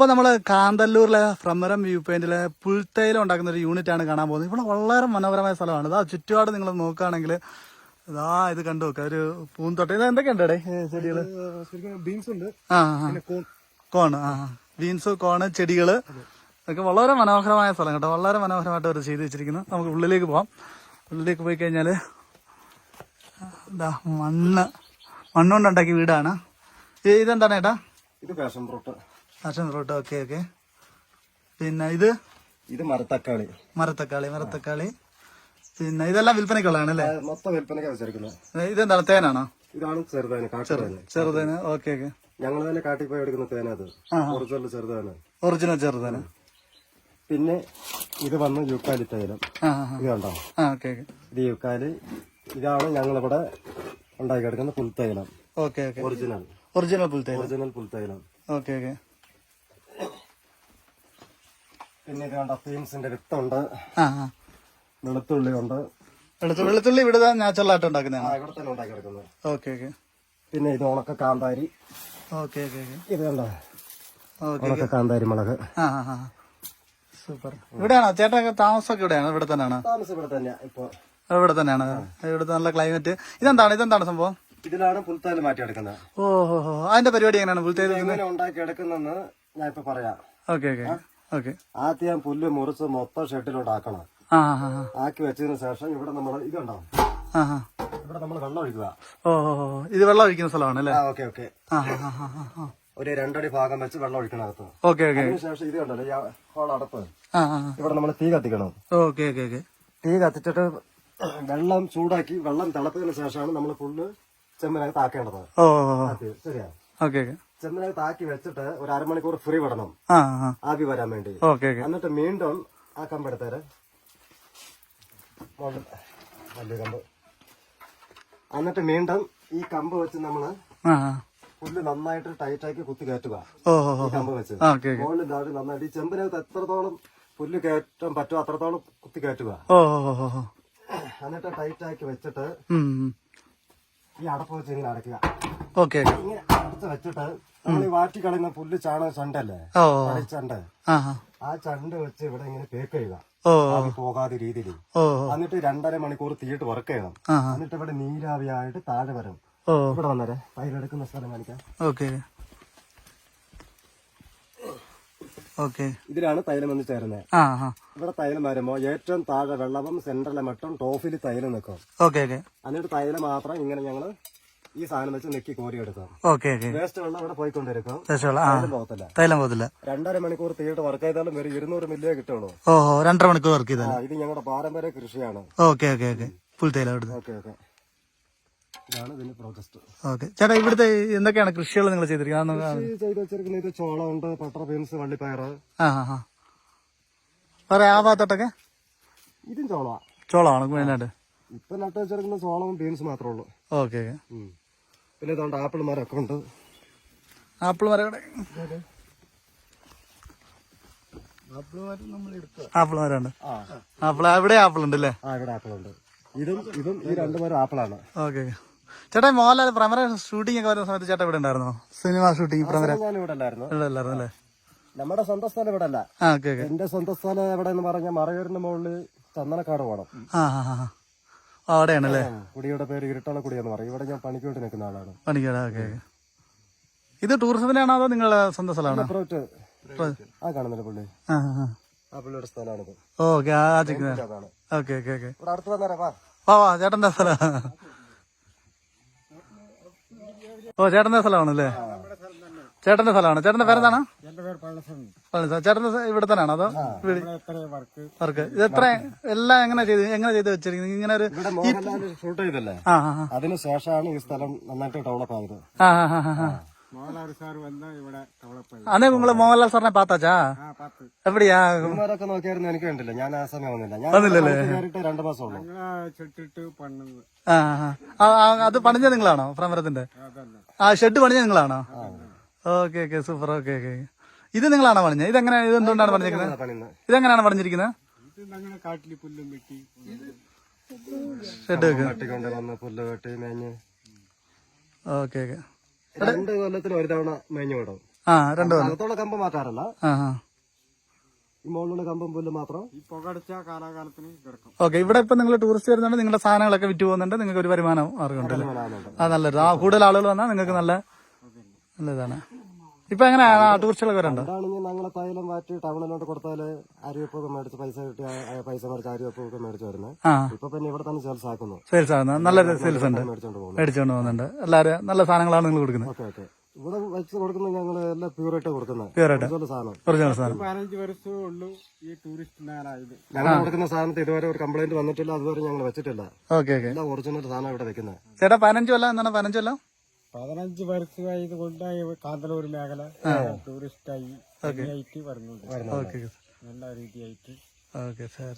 ഇപ്പൊ നമ്മൾ കാന്തല്ലൂരിലെ ഫ്രമരം വ്യൂ പോയിന്റിലെ പുൽത്തൈലം ഉണ്ടാക്കുന്ന ഒരു യൂണിറ്റ് ആണ് കാണാൻ പോകുന്നത്. ഇവിടെ വളരെ മനോഹരമായ സ്ഥലമാണ്. ഇതാ ചുറ്റുപാട് നിങ്ങൾ നോക്കുകയാണെങ്കിൽ ഇതാ ഇത് കണ്ടു നോക്കുക ഒരു പൂന്തോട്ടം. ഇത് എന്തൊക്കെയുണ്ട് ചെടികൾ? ബീൻസ് ഉണ്ട്. ആ. കോൺ ആ ബീൻസ് കോണ് ചെടികൾ. ഒക്കെ വളരെ മനോഹരമായ സ്ഥലം കേട്ടോ. വളരെ മനോഹരമായിട്ട് അവർ ചെയ്ത് വെച്ചിരിക്കുന്നു. നമുക്ക് ഉള്ളിലേക്ക് പോവാം. ഉള്ളിലേക്ക് പോയി കഴിഞ്ഞാൽ എന്താ മണ്ണ്. മണ്ണുകൊണ്ട് ഉണ്ടാക്കിയ വീടാണ്. ഇത് ഇതെന്താണ് ഏട്ടാ? ഇത് പാഷൻ ഫ്രൂട്ട് അച്ഛൻ റോട്ട് ഓക്കെ ഓക്കെ. പിന്നെ ഇത്? ഇത് മരത്തക്കാളി. മരത്തക്കാളി മരത്തക്കാളി. പിന്നെ ഇതെല്ലാം വിൽപ്പനക്കുള്ളതാണ് അല്ലേ? മൊത്തം വെച്ചിരിക്കുന്നത് ഇതെന്താണ്? തേനാണോ? ഇതാണ് ചെറുതേന ചെറുതേന. Okay okay. ഞങ്ങൾ തന്നെ കാട്ടിൽ പോയി എടുക്കുന്ന തേന അത് ഒറിജിനൽ ചെറുതേന. ഒറിജിനൽ ചെറുതേന. പിന്നെ ഇത് വന്ന് യുക്കാലി തൈലം ആ ഇത് കണ്ടോ? ഇത് യുക്കാലി. ഇതാണ് ഞങ്ങളിവിടെ ഉണ്ടാക്കി എടുക്കുന്ന പുൽത്തൈലം ഓക്കെ ഓക്കെ. ഒറിജിനൽ ഒറിജിനൽ പുൽത്തൈലം ഒറിജിനൽ പുൽത്തൈലം ഓക്കെ ഓക്കെ. പിന്നെ ഇത് കണ്ട തീംസിന്റെ വിത്തുണ്ട് ആ ആ. വെളുത്തുള്ളി ഉണ്ട്. വെളുത്തുള്ളി വെളുത്തുള്ളി ഇവിടെ നാച്ചുറൽ ആയിട്ട് ഉണ്ടാക്കുന്നതാണ്. ഇവിടെ തന്നെ ഉണ്ടാക്കിയെടുക്കുന്നത് ഓക്കെ ഓക്കെ. പിന്നെ ഇത് ഉണക്ക കാന്താരി. Okay okay okay. ഇത് കണ്ടോ? ഓക്കെ ഉണക്ക കാന്താരി മുളക്. ആ ആ ആ. സൂപ്പർ. ഇവിടെയാണോ? ചേട്ടൻ താമസമൊക്കെ ഇവിടെയാണ്? ഇവിടെ തന്നെയാണ്? താമസം ഇവിടെ തന്നെയാ ഇപ്പൊ. ഇവിടെ തന്നെയാണ്. ഇവിടുത്തെ നല്ല ക്ലൈമറ്റ് ഇതെന്താണ്? ഇതെന്താണ് സംഭവം? ഇതിലാണ് പുൽത്തേൽ മാറ്റിയെടുക്കുന്നത്. ഓ ഹോ ഹോ അതിന്റെ പരിപാടി എങ്ങനെയാണ് പുൽത്തേത് എങ്ങനെ ഉണ്ടാക്കിയെടുക്കുന്നെന്ന് ഞാൻ ഇപ്പൊ പറയാം. Okay okay. ഓക്കെ. ആദ്യം പുല്ല് മുറിച്ച് മൊത്തം ഷെഡിലോട്ട് ആക്കണം ആക്കി വെച്ചതിന് ശേഷം ഇവിടെ നമ്മൾ ഇതുണ്ടാവും ഇവിടെ നമ്മൾ വെള്ളം ഒഴിക്കുക. ഓ. ഇത് വെള്ളം ഒഴിക്കുന്ന സ്ഥലമാണ് അല്ലേ? Okay okay. ഒരു രണ്ടടി ഭാഗം വെച്ച് വെള്ളം ഒഴിക്കണം ഒഴിക്കണകത്ത്. Okay okay. അതിനുശേഷം ഇത് കണ്ടല്ലോ ഹോൾ അടപ്പ് ഇവിടെ നമ്മൾ തീ കത്തിക്കണം. Okay okay okay. തീ കത്തിച്ചിട്ട് വെള്ളം ചൂടാക്കി വെള്ളം തിളപ്പതിന് ശേഷമാണ് നമ്മൾ പുല്ല് ചെമ്മനകത്ത് ആക്കേണ്ടത് ശരിയാ? Okay okay. ചെമ്മിനകത്ത് ആക്കി വെച്ചിട്ട് ഒരു അരമണിക്കൂർ ഫ്രീ വിടണം. ആവി വരാൻ വേണ്ടി. എന്നിട്ട് വീണ്ടും ആ കമ്പെടുത്തേര് വലിയ കമ്പ്. എന്നിട്ട് വീണ്ടും ഈ കമ്പ് വെച്ച് നമ്മൾ പുല്ല് നന്നായിട്ട് ടൈറ്റാക്കി കുത്തി കയറ്റുക. കമ്പ് വെച്ച്. മുകളിൽ ഇതാണ്ട് നന്നായിട്ട് ഈ ചെമ്പിനകത്ത് എത്രത്തോളം പുല്ല് കയറ്റാൻ പറ്റുമോ അത്രത്തോളം കുത്തി കയറ്റുക. എന്നിട്ട് ടൈറ്റാക്കി വെച്ചിട്ട്. ഈ അടപ്പ് വെച്ച് ഇങ്ങനെ അടയ്ക്കുക. ഓക്കെ ഇങ്ങനെ അടച്ച് വെച്ചിട്ട് നമ്മൾ ഈ വാറ്റി കളയുന്ന പുല്ല് ചാണക ചണ്ടല്ലേ? ചണ്ട് ആ ചണ്ട് വെച്ച് ഇവിടെ ഇങ്ങനെ പേക്ക് ചെയ്യുക. പോകാതെ രീതിയിൽ എന്നിട്ട് രണ്ടര മണിക്കൂർ തീയിട്ട് വർക്ക് ചെയ്യണം. എന്നിട്ട് ഇവിടെ നീരാവിയായിട്ട് താഴെ വരും ഇവിടെ വന്നേരെ. പൈലെടുക്കുന്ന സ്ഥലം കാണിക്കാം. ഓക്കെ ഓക്കെ ഇതിലാണ് തൈലം വന്ന് ചേരുന്നത്. ഇവിടെ തൈലം വരുമ്പോ ഏറ്റവും താഴെ വെള്ളവും സെന്ററിലെ മട്ടും ടോഫിൽ തൈലം നിൽക്കും. Okay okay. എന്നിട്ട് തൈലം മാത്രം ഇങ്ങനെ ഞങ്ങൾ ഈ സാധനം വെച്ച് നെക്കി കോരിയെടുക്കും. Okay okay. വേസ്റ്റ് വെള്ളം അവിടെ പോയിക്കൊണ്ടിരിക്കും. തൈലം പോകത്തില്ല. തൈലം പോകത്തില്ല. രണ്ടര മണിക്കൂർ തീയിട്ട് വർക്ക് ചെയ്താലും വെറും ഇരുന്നൂറ് മില്ലേ കിട്ടുള്ളൂ. ഓ ഓ രണ്ടര മണിക്കൂർ വർക്ക് ചെയ്താൽ ഇത് ഞങ്ങളുടെ പാരമ്പര്യ കൃഷിയാണ്. Okay okay okay. ഫുൾ തൈലം ഓക്കെ ഓക്കെ. ഇതാണ് ഇതിന്റെ പ്രോജക്ട് ഓക്കെ. ചേട്ടാ ഇവിടുത്തെ എന്തൊക്കെയാണ് കൃഷികൾ നിങ്ങൾ ചെയ്തിരിക്കുന്നത്? ഉണ്ട് ചെയ്ത് ഇത് ചോളമുണ്ട് പട്ടർ ബീൻസ് വള്ളിപ്പയർ ആ വേറെ ആ ഭാഗത്തോട്ടൊക്കെ ഇതും ചോള. ചോളമാണ് മെയിനായിട്ട്. ഇപ്പൊ നട്ട് വെച്ചിരിക്കുന്ന ചോളവും ബീൻസ് മാത്രമേ ഉള്ളൂ. ഓക്കെ പിന്നെ ഇതുകൊണ്ട് ആപ്പിൾ മരമൊക്കെ ഉണ്ട്. ആപ്പിൾ മരം ഇവിടെ ആപ്പിൾ മരം നമ്മൾ എടുക്കുക ആപ്പിൾ മരമുണ്ട്. ആ. ആപ്പിൾ ഇവിടെ ആപ്പിൾ ഉണ്ട് അല്ലേ ആ ഇവിടെ ആപ്പിൾ ഉണ്ട്. ഇതും ഇതും ഈ രണ്ടു മരം ആപ്പിളാണ്. ഓക്കെ. ചേട്ടാ മോഹൻലാൽ പ്രമര ഷൂട്ടിംഗ് ഒക്കെ വരുന്ന സമയത്ത് ചേട്ടാ ഇവിടെ ഉണ്ടായിരുന്നു? സിനിമ ഷൂട്ടിംഗ് പ്രമര. ഞാൻ ഇവിടെ ഉണ്ടായിരുന്നു. ഇവിടെ അല്ലായിരുന്നു അല്ലേ? നമ്മുടെ സ്വന്തം സ്ഥലം ഇവിടെ അല്ല. ആ ഓക്കെ ഓക്കെ. എന്റെ സ്വന്തം സ്ഥലം എവിടെ എന്ന് പറഞ്ഞാൽ മറയൂരിന്റെ മുകളിൽ ചന്ദനക്കാട് പോണം. ആ ആ ആ ആ. അവിടെയാണ് അല്ലേ? കുടിയുടെ പേര് ഇരുട്ടള കുടിയെന്ന് പറയും. ഇവിടെ ഞാൻ പണിക്ക് വേണ്ടി നിൽക്കുന്ന ആളാണ്. പണിക്കട ഓക്കെ ഓക്കെ. ഇത് ടൂറിസത്തിനാണോ അതോ നിങ്ങളുടെ സ്വന്തം സ്ഥലമാണോ? പ്രൈവറ്റ് ആ കാണുന്നില്ല പുള്ളി. ആ ആ ആ. പുള്ളിയുടെ സ്ഥലമാണിത്. ഓക്കെ ആ ചിക്കുന്ന അതാണ് ഓക്കെ ഓക്കെ ഓക്കെ. ഇവിടെ അടുത്ത് വന്നേരാ വാ. വാ വാ ചേട്ടന്റെ സ്ഥലം. ഓ ചേട്ടന്റെ സ്ഥലമാണല്ലേ? ചേട്ടന്റെ സ്ഥലമാണ്. ചേട്ടന്റെ പേരെന്താണ്. ചേട്ടന്റെ ഇവിടെ തന്നെയാണ് അതോ വർക്ക്. ഇത് എത്ര എല്ലാം എങ്ങനെ ചെയ്ത് എങ്ങനെ ചെയ്ത് വെച്ചിരിക്കുന്നത്? ഇങ്ങനെ ഒരു ഷൂട്ട് ചെയ്തല്ലേ? ആ ആ ആ. അതിന് ശേഷമാണ് ഈ സ്ഥലം നന്നായിട്ട് ഡെവലപ്പ് ആയത്. ആ നിങ്ങൾ മോഹൻലാൽ അന്നേ സാറിനെ പാത്താച്ചാ? പത്ത്. എവിടെയാ? ഇവന്മാരൊക്കെ നോക്കിയായിരുന്നു എനിക്ക് കണ്ടില്ല. ഞാൻ ആ സമയം വന്നില്ല. ഞാൻ കയറിയിട്ട് രണ്ട് മാസം ഉള്ളു. ആ ആ, ആ ആ, അത് പണിഞ്ഞ നിങ്ങളാണോ പ്രമരത്തിന്റെ ആ ഷെഡ് പണിഞ്ഞ നിങ്ങളാണോ? Okay okay super. Okay okay. ഇത് നിങ്ങളാണോ പണിഞ്ഞത് ഇതെങ്ങനെ ഇത് എന്തുകൊണ്ടാണ് പണിഞ്ഞിരിക്കുന്നത് പണിന്ന് ഇതെങ്ങനെയാണ് പണിഞ്ഞിരിക്കുന്നത് ഇത് അങ്ങനെ കാട്ടിൽ പുല്ലും വെട്ടി. ഷെഡ് വെക്കുക വെട്ടിക്കൊണ്ട് വന്ന് പുല്ല് വെട്ടി മേഞ്ഞ്. Okay okay. രണ്ട് കൊല്ലത്തിൽ ഒരു തവണ മേഞ്ഞു വിടും ആ രണ്ട് അകത്തുള്ള കമ്പ് മാറ്റാറില്ല. ആ ആ. ഈ മുകളിലുള്ള കമ്പും പുല്ല് മാത്രം. ഈ പുകടച്ച കാലാകാലത്തിന് കിടക്കും. ഓക്കെ ഇവിടെ ഇപ്പൊ നിങ്ങൾ ടൂറിസ്റ്റ് വരുന്നുണ്ട് നിങ്ങളുടെ സാധനങ്ങളൊക്കെ വിറ്റ് പോകുന്നുണ്ട് നിങ്ങൾക്ക് ഒരു വരുമാനം മാർഗമുണ്ടല്ലേ. ആ നല്ലത്. ആ കൂടുതൽ ആളുകൾ വന്നാൽ നിങ്ങൾക്ക് നല്ല നല്ല ഇതാണ് ഇപ്പൊ എങ്ങനെ ആ ടൂറിസ്റ്റുകളൊക്കെ വരണ്ടോ അതാണെങ്കിൽ ഞങ്ങളെ തൈലം മാറ്റി ടൗണിലോട്ട് കൊടുത്താൽ അരിവെപ്പൊക്കെ മേടിച്ച് പൈസ കിട്ടി പൈസ മേടിച്ച് അരിവെപ്പൊക്കെ മേടിച്ച് വരുന്നത്. ഇപ്പൊ പിന്നെ ഇവിടെ തന്നെ സെയിൽസ് ആക്കുന്നു. സെയിൽസ് ആണ് നല്ല സെയിൽസ് ഉണ്ട്. മേടിച്ചോണ്ട് പോകുന്നു. പോകുന്നുണ്ട്. എല്ലാവരും നല്ല സാധനങ്ങളാണ് നിങ്ങൾ കൊടുക്കുന്നത്. Okay okay. ഇവിടെ വെച്ച് കൊടുക്കുന്നത് ഞങ്ങൾ എല്ലാം പ്യൂറായിട്ട് കൊടുക്കുന്നത്. ഒറിജിനൽ സാധനം. പതിനഞ്ച് വർഷമേ ഉള്ളൂ ഈ ടൂറിസ്റ്റ് മേലായത് ഞങ്ങൾ കൊടുക്കുന്ന സാധനത്തിൽ ഇതുവരെ ഒരു കംപ്ലൈന്റ് വന്നിട്ടില്ല അതുവരെ ഞങ്ങൾ വെച്ചിട്ടില്ല. Okay okay. എല്ലാം ഒറിജിനൽ സാധനം ഇവിടെ വെക്കുന്നത്. ചേട്ടാ പതിനഞ്ച് കൊല്ലം എന്താണ്? പതിനഞ്ച് കൊല്ലം? പതിനഞ്ച് വർഷമായത് കൊണ്ടായി കാന്തലൂർ മേഖല. ടൂറിസ്റ്റായി ആയിട്ട് വരുന്നുണ്ട്. നല്ല രീതിയായിട്ട്. Okay sir.